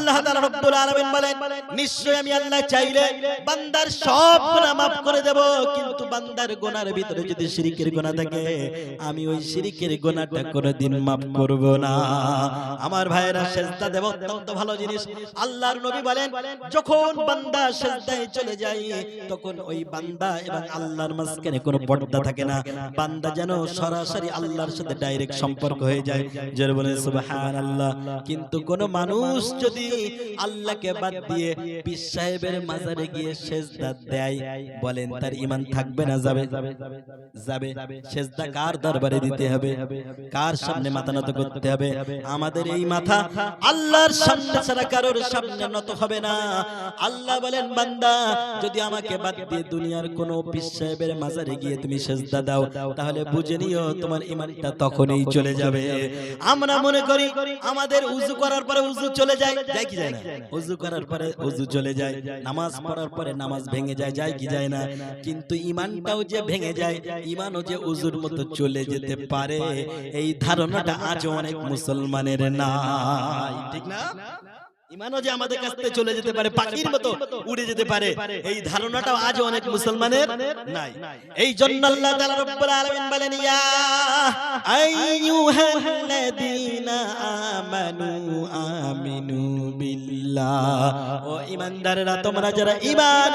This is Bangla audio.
আল্লাহ আলামিন বলেন নিশ্চয় আমি আল্লাহ চাইলে বান্দার সব গুনাহ মাফ করে দেব, কিন্তু বান্দার গুনার ভিতরে যদি গুনাহ থাকে, আমি ওই গুনাহটা মাফ করব না। আমার ভাইয়েরা, সেজদা দেব অত্যন্ত ভালো জিনিস। আল্লাহর নবী বলেন, যখন বান্দা সেজদায় চলে যায়, তখন ওই বান্দা এবং আল্লাহর মাঝখানে কোনো পর্দা থাকে না। বান্দা যেন সরাসরি আল্লাহর সাথে ডাইরেক্ট সম্পর্ক হয়ে যায়। যারা বলে সুবহানাল্লাহ। কিন্তু কোন মানুষ যদি আল্লাহকে বাদ দিয়ে পীর সাহেবের মাজারে গিয়ে সেজদা দেয়। বলেন তার ঈমান থাকবে না যাবে। যাবে সেজদা কার দরবারে দিতে হবে? কার সামনে মাথা নত করতে হবে? আমাদের এই মাথা আল্লাহর সামনে ছাড়া কারোর সামনে নত হবে না। আল্লাহ বলেন বান্দা যদি আমাকে বাদ দিয়ে দুনিয়ার কোনো পীর সাহেবের মাজারে গিয়ে তুমি সেজদা দাও তাহলে বুঝে নিও তোমার ঈমানটা তখনই চলে যাবে আমরা মনে করি আমাদের উজু করার পরে উজু চলে যায় যায় কি যায় উজু করার পরে উজু চলে যায়, নামাজ পড়ার পরে নামাজ ভেঙে যায় যায় কি যায় না। কিন্তু ঈমানটাও যে ভেঙে যায় ঈমানও যে উজুর মতো চলে যেতে পারে, এই ধারণাটা আজও অনেক মুসলমানের নাই। ঠিক না? ইমানও যে আমাদের কাছ থেকে চলে যেতে পারে, পাখির মতো উড়ে যেতে পারে, এই ধারণাটাও আজ অনেক মুসলমানের নাই। এই জন্য আল্লাহ তাআলা রব্বুল আলামিন বলেন, ইয়া আইয়ুহাল্লাযীনা আমানু আমিনু বিল্লাহ। ও ঈমানদাররা তোমরা যারা ঈমান